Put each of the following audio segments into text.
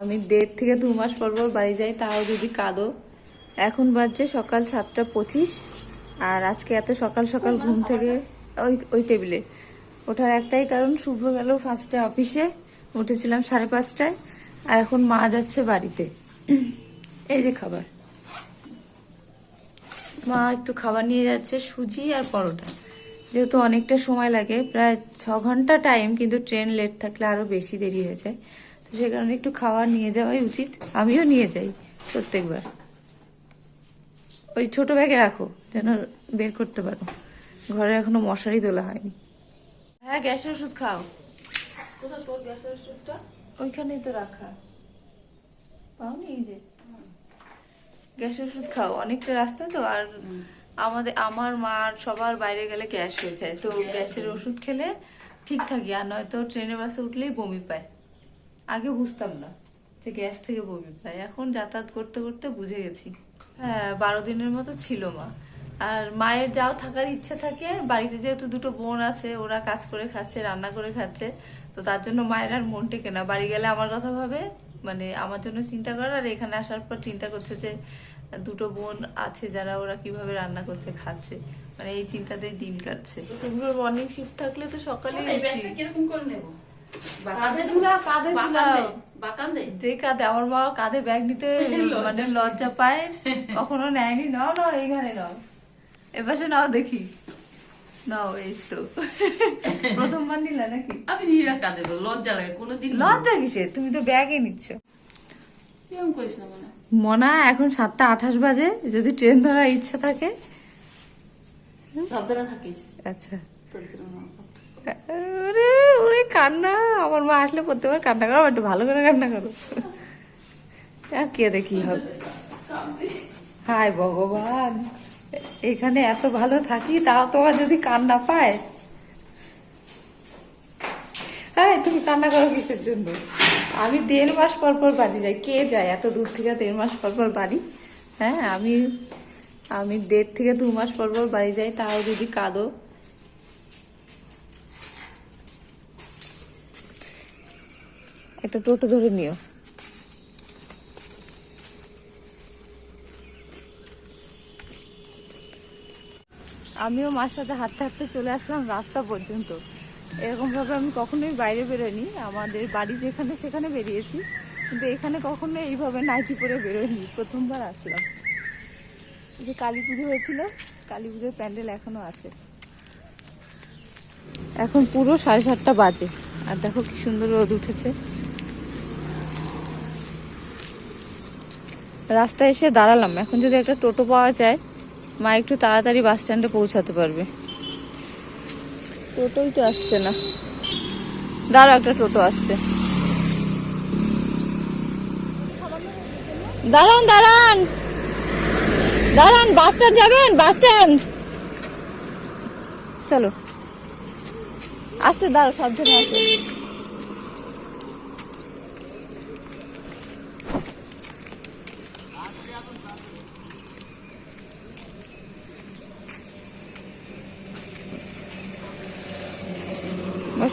আমি দেড় থেকে দু মাস পর পর বাড়ি যাই তাও যদি কাঁদো। এখন বাজছে সকাল সাতটা পঁচিশ আর আজকে এত সকাল সকাল ঘুম থেকে ওই ওই টেবিলে। ওঠার একটাই কারণ শুভ গেল ফার্স্টে অফিসে উঠেছিলাম সাড়ে পাঁচটায় আর এখন মা যাচ্ছে বাড়িতে। এই যে খাবার। মা একটু খাবার নিয়ে যাচ্ছে সুজি আর পরোটা। যেহেতু অনেকটা সময় লাগে প্রায় ছ ঘণ্টা টাইম কিন্তু ট্রেন লেট থাকলে আরও বেশি দেরি হয়ে যায়। তো সে কারণে একটু খাবার নিয়ে যাওয়াই উচিত। আমিও নিয়ে যাই প্রত্যেকবার। ওই ছোট ব্যাগে রাখো যেন বের করতে পারো। ঘরে এখনও মশারি তোলা হয়নি। হ্যাঁ গ্যাসের ওষুধ খাও। তোর গ্যাসের ওষুধটা? ওইখানেই তো রাখা। পাওনি এই যে। গ্যাসের ওষুধ খাও। অনেকটা রাস্তা তো আর আমাদের আমার মার সবার বাইরে গেলে গ্যাস হয়ে যায়। তো গ্যাসের ওষুধ খেলে ঠিক থাকি আর নয়তো ট্রেনে বাসে উঠলেই বমি পায়। আগে বুঝতাম না যে গ্যাস থেকে বমি পায়। এখন যাতায়াত করতে করতে বুঝে গেছি। হ্যাঁ বারো দিনের মতো ছিল মা। আর মায়ের যাও থাকার ইচ্ছে থাকে বাড়িতে যেহেতু দুটো বোন আছে ওরা কাজ করে খাচ্ছে রান্না করে খাচ্ছে তো তার জন্য মায়ের আর মন টেকে না। বাড়ি গেলে আমার কথা ভাবে মানে আমার জন্য চিন্তা করে আর এখানে আসার পর চিন্তা করছে যে দুটো বোন আছে যারা ওরা কীভাবে রান্না করছে খাচ্ছে। মানে এই চিন্তাতেই দিন কাটছে। শুক্রবার মর্নিং শিফট থাকলে তো উঠি। কীরকম করে নেব? কাঁধে কাঁধে যে কাঁধে আমার মা কাঁধে ব্যাগ নিতে মানে লজ্জা পায়। কখনো নেয়নি। নাও নাও এইখানে নাও। দেখি। নাও এই তো। প্রথমবার নিলা নাকি? আমি নিয়ে রাখা লজ্জা লাগে কোনোদিন লজ্জা কিসের? তুমি তো ব্যাগে নিচ্ছ। এরকম করিস না মনে। মনা এখন সাতটা আঠাশ বাজে। যদি ট্রেন ধরার ইচ্ছা থাকে। সাবধানে থাকিস। আচ্ছা তোর জন্য না। ওরে ওরে কান্না, আমার মা আসলে প্রত্যেকবার কান্না করো একটু ভালো করে কান্না করো। আর কে দেখি হবে। হায় ভগবান, এখানে এত ভালো থাকি, তাও তোমার যদি কান্না পায়। হ্যাঁ তুমি কান্না করো কিসের জন্য? আমি দেড় মাস পর পর বাড়ি যাই। কে যায়? এত দূর থেকে দেড় মাস পর পর বাড়ি। হ্যাঁ আমি আমি দেড় থেকে দু মাস পর পর বাড়ি যাই, তাও যদি কাঁদো। একটা টোটো ধরে নিও। আমিও মার সাথে হাঁটতে হাঁটতে চলে আসলাম রাস্তা পর্যন্ত। এরকম ভাবে আমি কখনোই বাইরে বেরোইনি। আমাদের বাড়ি যেখানে সেখানে বেরিয়েছি। কিন্তু এখানে কখনো এইভাবে নাইটি পরে বেরোয়নি প্রথমবার আসলাম। যে কালী পুজো হয়েছিল, কালী পুজোর প্যান্ডেল এখনও আছে। এখন পুরো সাড়ে সাতটা বাজে। আর দেখো কি সুন্দর রোদ উঠেছে। রাস্তায় এসে দাঁড়ালাম। এখন যদি একটা টোটো পাওয়া যায়, মা একটু তাড়াতাড়ি বাস স্ট্যান্ডে পৌঁছাতে পারবে। টোটোই তো আসছে না। দাঁড়াও, একটা টোটো আসছে। দাঁড়ান দাঁড়ান। দাঁড়ান, বাস স্ট্যান্ড যাবেন, বাস স্ট্যান্ড। চলো। আসতে দাঁড়ো সাবধানে আসো।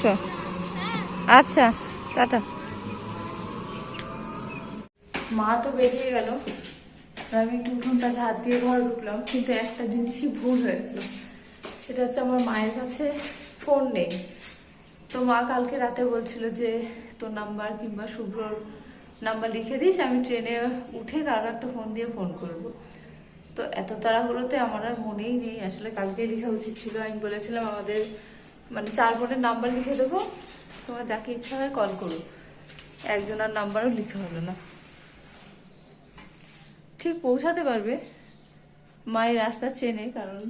বসো আচ্ছা টাটা। মা তো বেরিয়ে গেল। আমি একটু কাছে হাত দিয়ে ঘরে ঢুকলাম, কিন্তু একটা জিনিসই ভুল হয়ে গেল। সেটা হচ্ছে আমার মায়ের কাছে ফোন নেই। তো মা কালকে রাতে বলছিল যে, তোর নাম্বার কিংবা শুভ্রর নাম্বার লিখে দিস, আমি ট্রেনে উঠে কারও একটা ফোন দিয়ে ফোন করব। তো এত তাড়াহুড়োতে আমার আর মনেই নেই। আসলে কালকে লেখা উচিত ছিল। আমি বলেছিলাম আমাদের মানে চার বোনের নাম্বার লিখে দেবো। তোমার যাকে ইচ্ছা হয় কল করো। একজনের নাম্বারও লিখে হলো না। ঠিক পৌঁছাতে পারবে। মায়ের রাস্তা চেনে, কারণ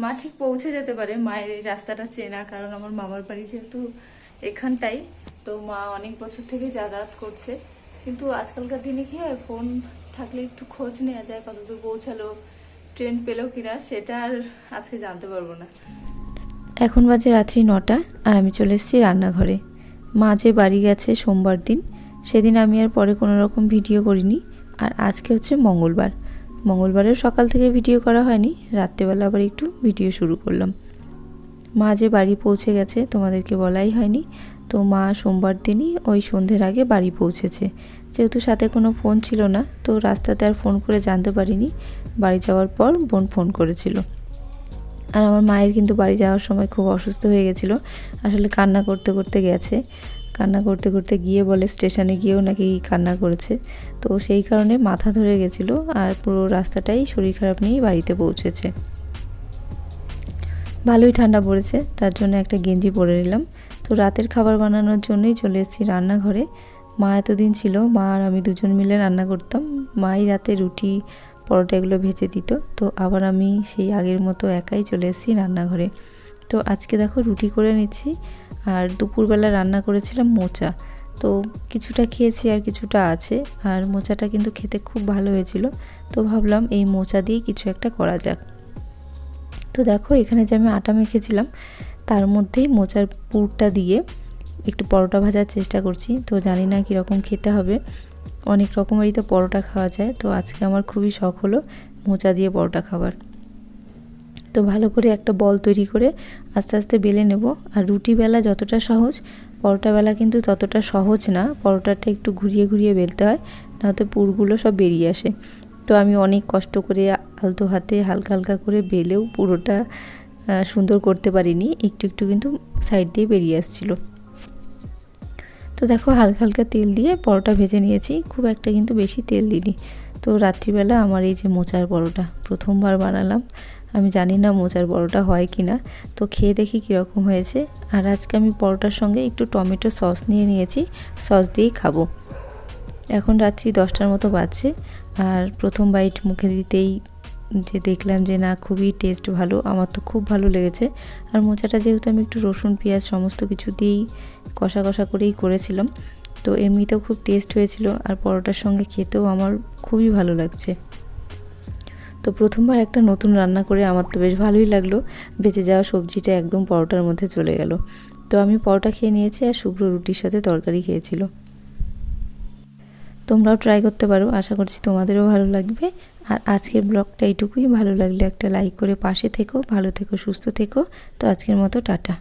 মা ঠিক পৌঁছে যেতে পারে। মায়ের এই রাস্তাটা চেনা, কারণ আমার মামার বাড়ি যেহেতু এখানটাই, তো মা অনেক বছর থেকে যাতায়াত করছে। কিন্তু আজকালকার দিনে কি হয় ফোন থাকলে একটু খোঁজ নেওয়া যায়, কতদূর পৌঁছালো ট্রেন পেল কিনা সেটা আর আজকে জানতে পারব না। এখন বাজে রাত্রি নটা আর আমি চলে এসেছি রান্নাঘরে। মা যে বাড়ি গেছে সোমবার দিন, সেদিন আমি আর পরে কোনো রকম ভিডিও করিনি আর আজকে হচ্ছে মঙ্গলবার। মঙ্গলবারের সকাল থেকে ভিডিও করা হয়নি, রাত্রেবেলা আবার একটু ভিডিও শুরু করলাম। মা যে বাড়ি পৌঁছে গেছে তোমাদেরকে বলাই হয়নি তো মা সোমবার দিনই ওই সন্ধ্যের আগে বাড়ি পৌঁছেছে। যেহেতু সাথে কোনো ফোন ছিল না, তো রাস্তাতে আর ফোন করে জানতে পারিনি। বাড়ি যাওয়ার পর বোন ফোন করেছিল। আর আমার মায়ের কিন্তু বাড়ি যাওয়ার সময় খুব অসুস্থ হয়ে গেছিল। আসলে কান্না করতে করতে গেছে। কান্না করতে করতে গিয়ে বলে স্টেশনে গিয়েও নাকি কান্না করেছে। তো সেই কারণে মাথা ধরে গেছিল আর পুরো রাস্তাটাই শরীর খারাপ নিয়েই বাড়িতে পৌঁছেছে। ভালোই ঠান্ডা পড়েছে, তার জন্য একটা গেঞ্জি পরে নিলাম। তো রাতের খাবার বানানোর জন্যই চলে এসেছি রান্নাঘরে। মা এতদিন ছিল, মা আর আমি দুজন মিলে রান্না করতাম। মাই রাতে রুটি, পরোটা এগুলো ভেজে দিত। তো আবার আমি সেই আগের মতো একাই চলে এসেছি রান্নাঘরে। তো আজকে দেখো রুটি করে নিচ্ছি আর দুপুরবেলা রান্না করেছিলাম মোচা। তো কিছুটা খেয়েছি আর কিছুটা আছে আর মোচাটা কিন্তু খেতে খুব ভালো হয়েছিল। তো ভাবলাম এই মোচা দিয়ে কিছু একটা করা যাক। তো দেখো এখানে যে আমি আটা মেখেছিলাম তার মধ্যেই মোচার পুরটা দিয়ে একটু পরোটা ভাজার চেষ্টা করছি। তো জানি না কীরকম খেতে হবে। অনেক রকমেরই তো পরোটা খাওয়া যায়। তো আজকে আমার খুবই শখ হলো মোচা দিয়ে পরোটা খাবার। তো ভালো করে একটা বল তৈরি করে আস্তে আস্তে বেলে নেব। আর রুটি বেলা যতটা সহজ, পরোটা বেলা কিন্তু ততটা সহজ না। পরোটাটা একটু ঘুরিয়ে ঘুরিয়ে বেলতে হয় নয়তো পুরগুলো সব বেরিয়ে আসে। তো আমি অনেক কষ্ট করে আলতো হাতে হালকা হালকা করে বেলেও পুরোটা সুন্দর করতে পারিনি, একটু একটু কিন্তু সাইড দিয়ে বেরিয়ে আসছিল। তো দেখো হালকা হালকা তেল দিয়ে পরোটা ভেজে নিয়েছি, খুব একটা কিন্তু বেশি তেল দিইনি। তো রাত্রিবেলা আমার এই যে মোচার পরোটা প্রথমবার বানালাম, আমি জানি না মোচার পরোটা হয় কি না তো খেয়ে দেখি কীরকম হয়েছে। আর আজকে আমি পরোটার সঙ্গে একটু টমেটো সস নিয়ে নিয়েছি, সস দিয়েই খাব। এখন রাত্রি দশটার মতো বাজছে, আর প্রথম বাইট মুখে দিতেই যে দেখলাম যে না, খুবই টেস্ট ভালো, আমার তো খুব ভালো লেগেছে। আর মোচাটা যেহেতু আমি একটু রসুন, পেঁয়াজ সমস্ত কিছু দিয়েই কষা কষা করেই করেছিলাম, তো এমনিতেও খুব টেস্ট হয়েছিল আর পরোটার সঙ্গে খেতেও আমার খুবই ভালো লাগছে। তো প্রথমবার একটা নতুন রান্না করে আমার তো বেশ ভালোই লাগল, বেঁচে যাওয়া সবজিটা একদম পরোটার মধ্যে চলে গেল। তো আমি পরোটা খেয়ে নিয়েছি আর শুভ্র রুটির সাথে তরকারি খেয়েছিল। তোমরাও ট্রাই করতে পারো। আশা করছি তোমাদেরও ভালো লাগবে। আর আজকের ব্লগটা এইটুকুই। ভালো লাগলে একটা লাইক করে পাশে থেকো, ভালো থেকো, সুস্থ থেকো। তো আজকের মতো, টাটা।